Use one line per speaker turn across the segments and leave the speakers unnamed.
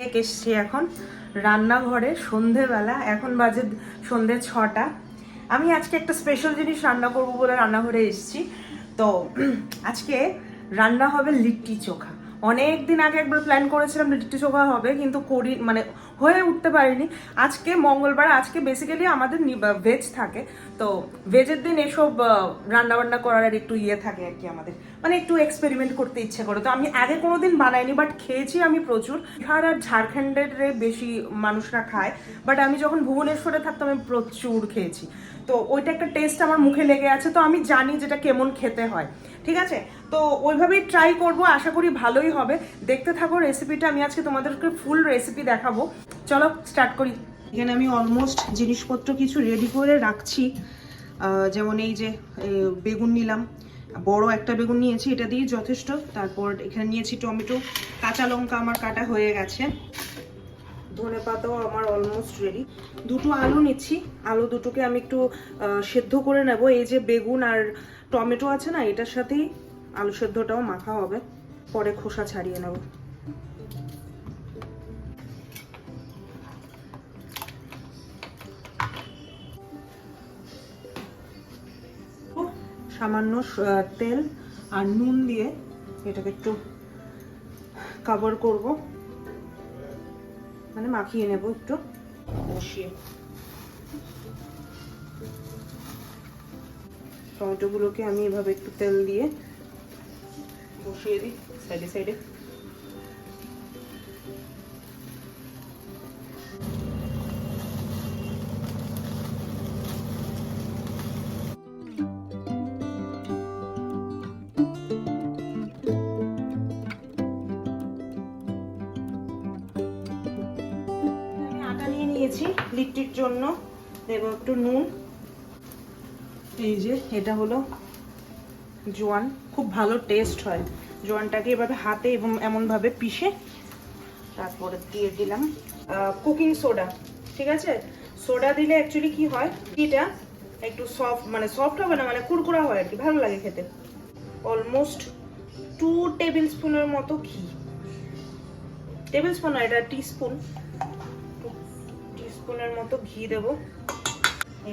এসছি এখন। রান্নাঘরে সন্ধেবেলা, এখন বাজে সন্ধে ছটা। আমি আজকে একটা স্পেশাল জিনিস রান্না করব বলে রান্নাঘরে এসছি। তো, আজকে রান্না হবে লিট্টি চোখা। অনেক দিন আগে একবার প্ল্যান করেছিলাম চোখা হবে, কিন্তু করি মানে হয়ে উঠতে পারিনি। আজকে মঙ্গলবার, আজকে বেসিক্যালি আমাদের ভেজ থাকে। তো ভেজের দিন এসব রান্না বান্না করার আর একটু ইয়ে থাকে আর কি আমাদের। মানে একটু এক্সপেরিমেন্ট করতে ইচ্ছে করে। তো আমি আগে কোনো দিন বানাইনি বাট খেয়েছি আমি প্রচুর। বিহার আর ঝাড়খণ্ডের বেশি মানুষরা খায় বাট আমি যখন ভুবনেশ্বরে থাকতাম আমি প্রচুর খেয়েছি। তো ওইটা একটা টেস্ট আমার মুখে লেগে আছে, তো আমি জানি যেটা কেমন খেতে হয়, ঠিক আছে? তো ওইভাবেই ট্রাই করব, আশা করি ভালোই হবে। দেখতে থাকো রেসিপিটা আমি আজকে তোমাদেরকে ফুল রেসিপি দেখাবো। চলো স্টার্ট করি। এখানে আমি অলমোস্ট জিনিসপত্র কিছু রেডি করে রাখছি। যেমন এই যে বেগুন নিলাম। বড় একটা বেগুন নিয়েছি, এটা দিয়ে যথেষ্ট। তারপর এখানে নিয়েছি টমেটো। কাঁচা লঙ্কা আমার কাটা হয়ে গেছে। ধনে পাতাও আমার অলমোস্ট রেডি দুটো আলু নিচ্ছি। আলু দুটোকে আমি একটু সেদ্ধ করে নেব। এই যে বেগুন আর টমেটো আছে না, এটার সাথেই আলু সেদ্ধটাও মাখা হবে। পরে খোসা ছাড়িয়ে নেব। সামান্য তেল আর নুন দিয়ে এটাকে একটু কভার করব। মানে মাখিয়ে নেব একটু। বসিয়ে। টমেটোগুলোকে আমি এভাবে একটু তেল দিয়ে বসিয়ে দিই, সাইডে সাইডে। নিয়েছি লিট্টির জন্য। দেবো একটু নুন। এই যে, এটা হলো জোয়ান। খুব ভালো টেস্ট হয়। জোয়ানটাকে এভাবে হাতে এবং এমনভাবে পিষে তারপরে দিয়ে দিলাম কুকিং সোডা ঠিক আছে? সোডা দিলে অ্যাকচুয়ালি কি হয়? এটা একটু সফট মানে সফট হবে না মানে কুরকুরা হয় আর কি, ভালো লাগে খেতে। অলমোস্ট টু টেবিল স্পুনের মতো ঘি। টেবিল স্পুন এটা টিস্পুন টিস্পুনের মতো ঘি দেব।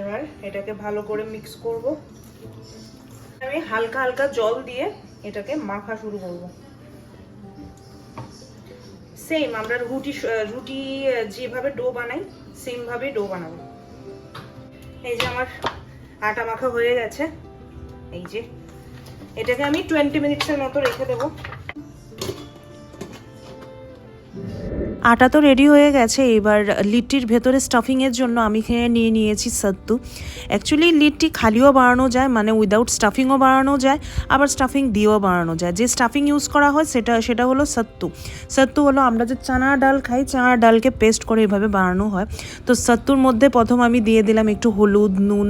এবার এটাকে ভালো করে মিক্স করব। আমি হালকা হালকা জল দিয়ে এটাকে মাখা শুরু করব। সেম আমরা রুটি রুটি যেভাবে ডো বানাই সেম ভাবে ডো বানাবো। এই যে আমার আটা মাখা হয়ে গেছে। এই যে, এটাকে আমি টোয়েন্টি মিনিটসের মতো রেখে দেবো।
আটা তো রেডি হয়ে গেছে। এবার লিট্টির ভেতরে স্টাফিংয়ের জন্য আমি এখানে নিয়ে নিয়েছি সত্তু। অ্যাকচুয়ালি লিট্টি খালিও বানানো যায় মানে উইদাউট স্টাফিংও বানানো যায়, আবার স্টাফিং দিয়েও বানানো যায়। যে স্টাফিং ইউজ করা হয়, সেটা সেটা হলো সত্তু। সত্তু হলো আমরা যে চানা ডাল খাই, চানা ডালকে পেস্ট করে এভাবে বানানো হয়। তো সত্তুর মধ্যে প্রথম আমি দিয়ে দিলাম একটু হলুদ, নুন,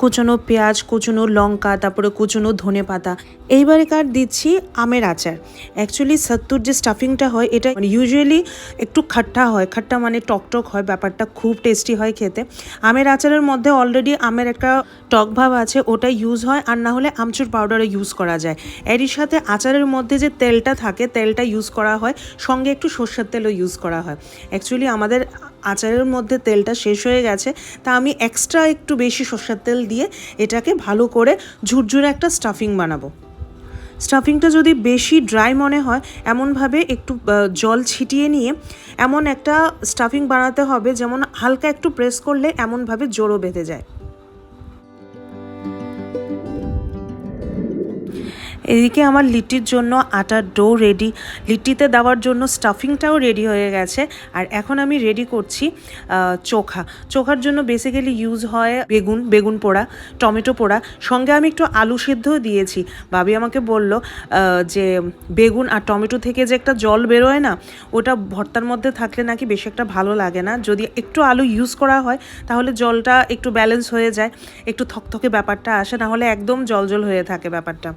কুচনো পেঁয়াজ, কুচনো লঙ্কা, তারপরে কুচনো ধনে পাতা। এইবারে কার দিচ্ছি? আমের আচার। অ্যাকচুয়ালি সত্তুর যে স্টাফিংটা হয়, এটা ইউজুয়ালি একটু খাট্টা হয়, খাট্টা মানে টকটক হয়, ব্যাপারটা খুব টেস্টি হয় খেতে। আমের আচারের মধ্যে অলরেডি আমের একটা টক ভাব আছে, ওটা ইউজ হয়, আর না হলে আমচুর পাউডারও ইউজ করা যায়। এরই সাথে আচারের মধ্যে যে তেলটা থাকে, তেলটা ইউজ করা হয়, সঙ্গে একটু সর্ষের তেলও ইউজ করা হয়। অ্যাকচুয়ালি আমাদের আচারের মধ্যে তেলটা শেষ হয়ে গেছে, তা আমি এক্সট্রা একটু বেশি সর্ষের তেল দিয়ে এটাকে ভালো করে ঝুরঝুরে একটা স্টাফিং বানাবো। স্টাফিংটা যদি বেশি ড্রাই মনে হয়, এমনভাবে একটু জল ছিটিয়ে নিয়ে এমন একটা স্টাফিং বানাতে হবে যেমন হালকা একটু প্রেস করলে এমনভাবে জোরও বেঁধে যায়। এদিকে আমার লিট্টির জন্য আটার ডো রেডি লিট্টিতে দেওয়ার জন্য স্টাফিংটাও রেডি হয়ে গেছে, আর এখন আমি রেডি করছি চোখা। চোখার জন্য বেসিক্যালি ইউজ হয় বেগুন বেগুন পোড়া, টমেটো পোড়া। সঙ্গে আমি একটু আলু সেদ্ধও দিয়েছি। ভাবি আমাকে বলল যে বেগুন আর টমেটো থেকে যে একটা জল বেরোয় না, ওটা ভর্তার মধ্যে থাকলে নাকি বেশি একটা ভালো লাগে না। যদি একটু আলু ইউজ করা হয়, তাহলে জলটা একটু ব্যালেন্স হয়ে যায়, একটু থকথকে ব্যাপারটা আসে, না হলে একদম জল জল হয়ে থাকে ব্যাপারটা।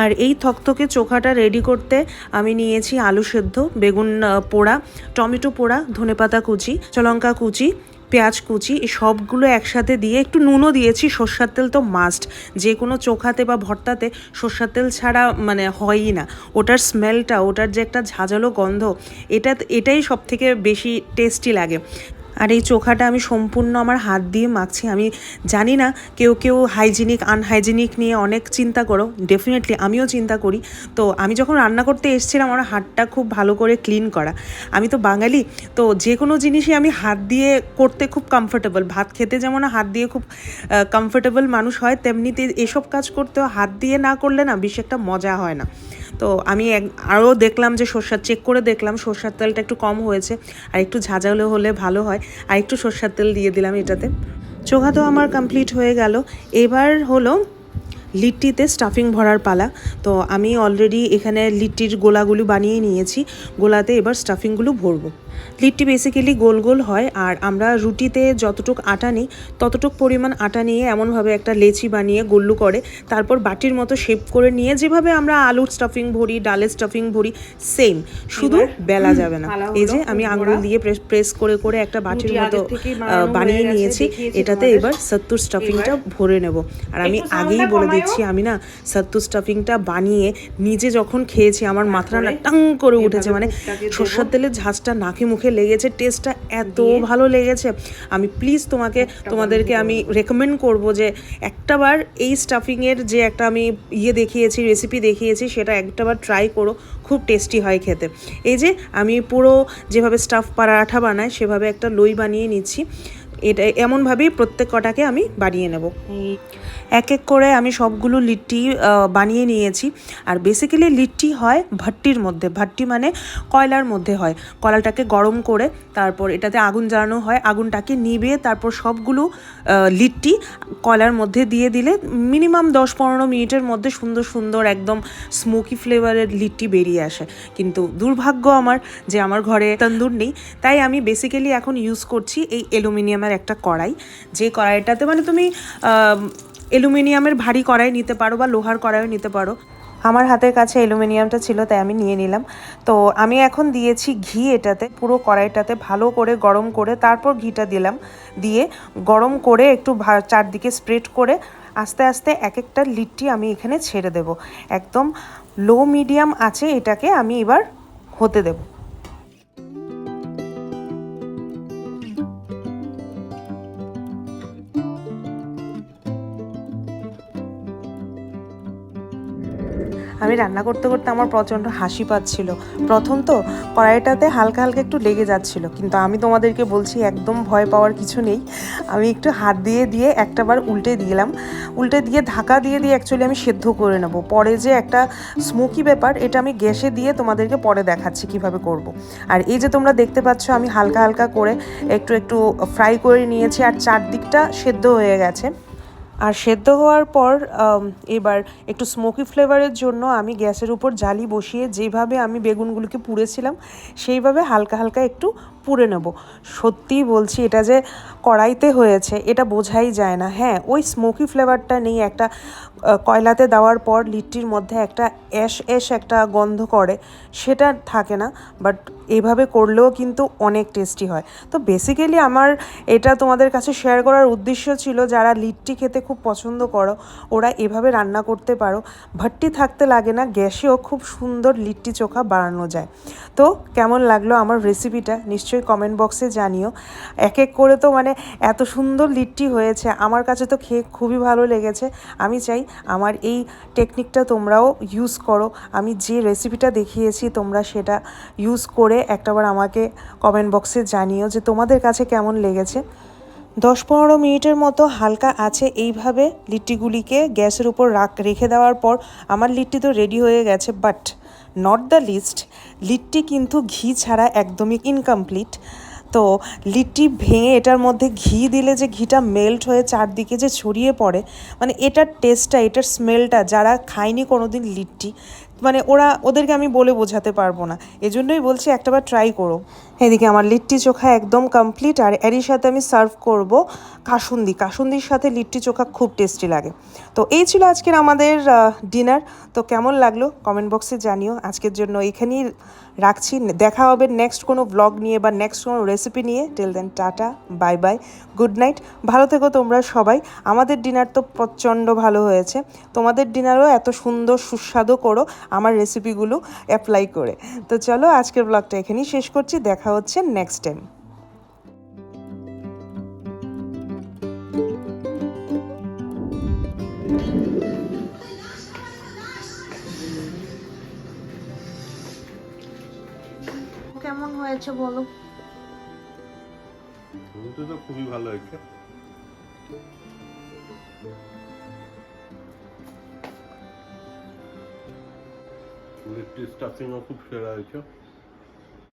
আর এই থকথকে চোখাটা রেডি করতে আমি নিয়েছি আলু সেদ্ধ, বেগুন পোড়া, টমেটো পোড়া, ধনেপাতা কুচি চলঙ্কা কুচি, পেঁয়াজ কুচি সবগুলো একসাথে দিয়ে একটু নুনও দিয়েছি, সর্ষার তেল তো মাস্ট যে কোনো চোখাতে বা ভর্তাতে সর্ষার তেল ছাড়া মানে হয়ই না। ওটার স্মেলটা ওটার যে একটা ঝাঁঝালো গন্ধ এটা এটাই সব থেকে বেশি টেস্টি লাগে। আর এই চোখাটা আমি সম্পূর্ণ আমার হাত দিয়ে মাখছি। আমি জানি না কেউ কেউ হাইজিনিক আনহাইজিনিক নিয়ে অনেক চিন্তা করো। ডেফিনেটলি আমিও চিন্তা করি। তো আমি যখন রান্না করতে এসেছিলাম, আমার হাতটা খুব ভালো করে ক্লিন করা। আমি তো বাঙালি, তো যে কোনো জিনিসই আমি হাত দিয়ে করতে খুব কমফোর্টেবল ভাত খেতে যেমন হাত দিয়ে খুব কমফোর্টেবল মানুষ হয়, তেমনিতে এসব কাজ করতেও হাত দিয়ে না করলে না বেশি একটা মজা হয় না। তো আমি আরও দেখলাম যে সর্ষার চেক করে দেখলাম সর্ষার তেলটা একটু কম হয়েছে, আর একটু ঝাঁঝালো হলে ভালো হয়, আর একটু সর্ষার তেল দিয়ে দিলাম এটাতে। চোখা তো আমার কমপ্লিট হয়ে গেল। এবার হলো লিট্টিতে স্টাফিং ভরার পালা। তো আমি অলরেডি এখানে লিট্টির গোলাগুলো বানিয়ে নিয়েছি। গোলাতে এবার স্টাফিংগুলো ভরবো। লিট্টি বেসিক্যালি গোল গোল হয় আর আমরা রুটিতে যতটুক আটা নিই ততটুক পরিমাণ আটা নিয়ে এমনভাবে একটা লেচি বানিয়ে গোল্লু করে তারপর বাটির মতো শেপ করে নিয়ে যেভাবে আমরা আলুর স্টাফিং ভরি ডালের স্টাফিং ভরি সেম শুধু বেলা যাবে না। এই যে আমি আঙুল দিয়ে প্রেস প্রেস করে করে একটা বাটির মতো বানিয়ে নিয়েছি এটাতে এবার সত্তর স্টাফিংটা ভরে নেব। আর আমি আগেই বলে দিচ্ছি আমি না সত্তু স্টাফিংটা বানিয়ে নিজে যখন খেয়েছি আমার মাথাটা না টাং করে উঠেছে মানে। সর্ষার তেলের ঝাঁজটা নাকে মুখে লেগেছে টেস্টটা এত ভালো লেগেছে। আমি প্লিজ তোমাকে তোমাদেরকে আমি রেকমেন্ড করব যে একটাবার এই স্টাফিংয়ের যে একটা আমি ইয়ে দেখিয়েছি রেসিপি দেখিয়েছি সেটা একটাবার ট্রাই করো খুব টেস্টি হয় খেতে। এই যে আমি পুরো যেভাবে স্টাফ পারাঠা বানায় সেভাবে একটা লই বানিয়ে নিচ্ছি। এটা এমনভাবেই প্রত্যেক কটাকে আমি বানিয়ে নেব। এক এক করে আমি সবগুলো লিট্টি বানিয়ে নিয়েছি। আর বেসিক্যালি লিট্টি হয় ভাট্টির মধ্যে। ভাট্টি মানে কয়লার মধ্যে হয়। কয়লাটাকে গরম করে তারপর এটাতে আগুন জ্বালানো হয়। আগুনটাকে নিবে তারপর সবগুলো লিট্টি কয়লার মধ্যে দিয়ে দিলে মিনিমাম দশ পনেরো মিনিটের মধ্যে সুন্দর সুন্দর একদম স্মোকি ফ্লেভারের লিট্টি বেরিয়ে আসে। কিন্তু দুর্ভাগ্য আমার যে আমার ঘরে তন্দুর নেই। তাই আমি বেসিক্যালি এখন ইউজ করছি এই অ্যালুমিনিয়ামের একটা কড়াই। যে কড়াইটাতে মানে তুমি অ্যালুমিনিয়ামের ভারী কড়াই নিতে পারো বা লোহার কড়াইও নিতে পারো। আমার হাতের কাছে অ্যালুমিনিয়ামটা ছিল, তাই আমি নিয়ে নিলাম। তো আমি এখন দিয়েছি ঘি এটাতে, পুরো কড়াইটাতে ভালো করে গরম করে তারপর ঘিটা দিলাম। দিয়ে গরম করে একটু চারদিকে স্প্রেড করে আস্তে আস্তে এক একটা লিট্টি আমি এখানে ছেড়ে দেব। একদম লো মিডিয়াম আছে এটাকে আমি এবার হতে দেবো। আমি রান্না করতে করতে আমার প্রচণ্ড হাসি পাচ্ছিল। প্রথম তো কড়াইটাতে হালকা হালকা একটু লেগে যাচ্ছিল, কিন্তু আমি তোমাদেরকে বলছি একদম ভয় পাওয়ার কিছু নেই। আমি একটু হাত দিয়ে দিয়ে একটাবার উল্টে দিলাম। উল্টে দিয়ে ঢাকা দিয়ে দিয়ে অ্যাকচুয়ালি আমি সেদ্ধ করে নেব। পরে যে একটা স্মোকি ব্যাপার, এটা আমি গ্যাসে দিয়ে তোমাদেরকে পরে দেখাচ্ছি কীভাবে করব। আর এই যে তোমরা দেখতে পাচ্ছ, আমি হালকা হালকা করে একটু একটু ফ্রাই করে নিয়েছি, আর চারদিকটা সেদ্ধ হয়ে গেছে। আর সেদ্ধ হওয়ার পর এবার একটু স্মোকি ফ্লেভারের জন্য আমি গ্যাসের উপর জালি বসিয়ে যেভাবে আমি বেগুনগুলোকে পুড়েছিলাম, সেইভাবে হালকা হালকা একটু পুড়ে নেব। সত্যিই বলছি, এটা যে কড়াইতে হয়েছে, এটা বোঝাই যায় না। হ্যাঁ ওই স্মোকি ফ্লেভারটা নেই, একটা কয়লাতে দেওয়ার পর লিট্টির মধ্যে একটা অ্যাশ অ্যাশ একটা গন্ধ করে, সেটা থাকে না বাট এভাবে করলেও কিন্তু অনেক টেস্টি হয়। তো বেসিক্যালি আমার এটা তোমাদের কাছে শেয়ার করার উদ্দেশ্য ছিল, যারা লিট্টি খেতে খুব পছন্দ করো, ওরা এভাবে রান্না করতে পারো। ভাট্টি থাকতে লাগে না, গ্যাসেও খুব সুন্দর লিট্টি চোখা বানানো যায়। তো কেমন লাগল আমার রেসিপিটা নিশ্চয়ই কমেন্ট বক্সে জানিও। এক এক করে তো মানে এত সুন্দর লিট্টি হয়েছে, আমার কাছে তো খেয়ে খুবই ভালো লেগেছে। আমি চাই আমার এই টেকনিকটা তোমরাও ইউজ করো। আমি যে রেসিপিটা দেখিয়েছি, তোমরা সেটা ইউজ করে একটাবার আমাকে কমেন্ট বক্সে জানিও যে তোমাদের কাছে কেমন লেগেছে। দশ পনেরো মিনিটের মতো হালকা আছে এইভাবে লিট্টিগুলিকে গ্যাসের উপর রাখ, রেখে দেওয়ার পর আমার লিট্টি তো রেডি হয়ে গেছে but not the least litti কিন্তু ঘি ছাড়া একদমই ইনকমপ্লিট তো লিট্টি ভেঙে এটার মধ্যে ঘি দিলে যে ঘিটা মেল্ট হয়ে চারদিকে যে ছড়িয়ে পড়ে মানে এটার টেস্টটা এটার স্মেলটা যারা খায়নি কোনোদিন লিট্টি মানে ওরা ওদেরকে আমি বলে বোঝাতে পারব না। এজন্যই বলছি একটাবার ট্রাই করো। এদিকে আমার লিট্টি চোখা একদম কমপ্লিট আর এরই সাথে আমি সার্ভ করব কাসুন্দি। কাসুন্দির সাথে লিট্টি চোখা খুব টেস্টি লাগে। তো এই ছিল আজকের আমাদের ডিনার তো কেমন লাগল কমেন্ট বক্সে জানিও। আজকের জন্য এখানেই রাখছি। দেখা হবে নেক্সট কোনো ব্লগ নিয়ে বা নেক্সট কোনো রেসিপি নিয়ে। Tell then tata bye bye good night ভালো থেকো তোমরা সবাই। আমাদের ডিনার তো প্রচণ্ড ভালো হয়েছে। তোমাদের ডিনারও এত সুন্দর, সুস্বাদু করো। আমার রেসিপিগুলো অ্যাপ্লাই করে। তো চলো আজকের ব্লগটা এখানেই শেষ করছি। দেখা হচ্ছে নেক্সট টাইম কেমন হয়েছে বলো?
রুটি তো খুবই ভালো হয়েছে। স্টাফিংও খুব সেরা হয়েছে।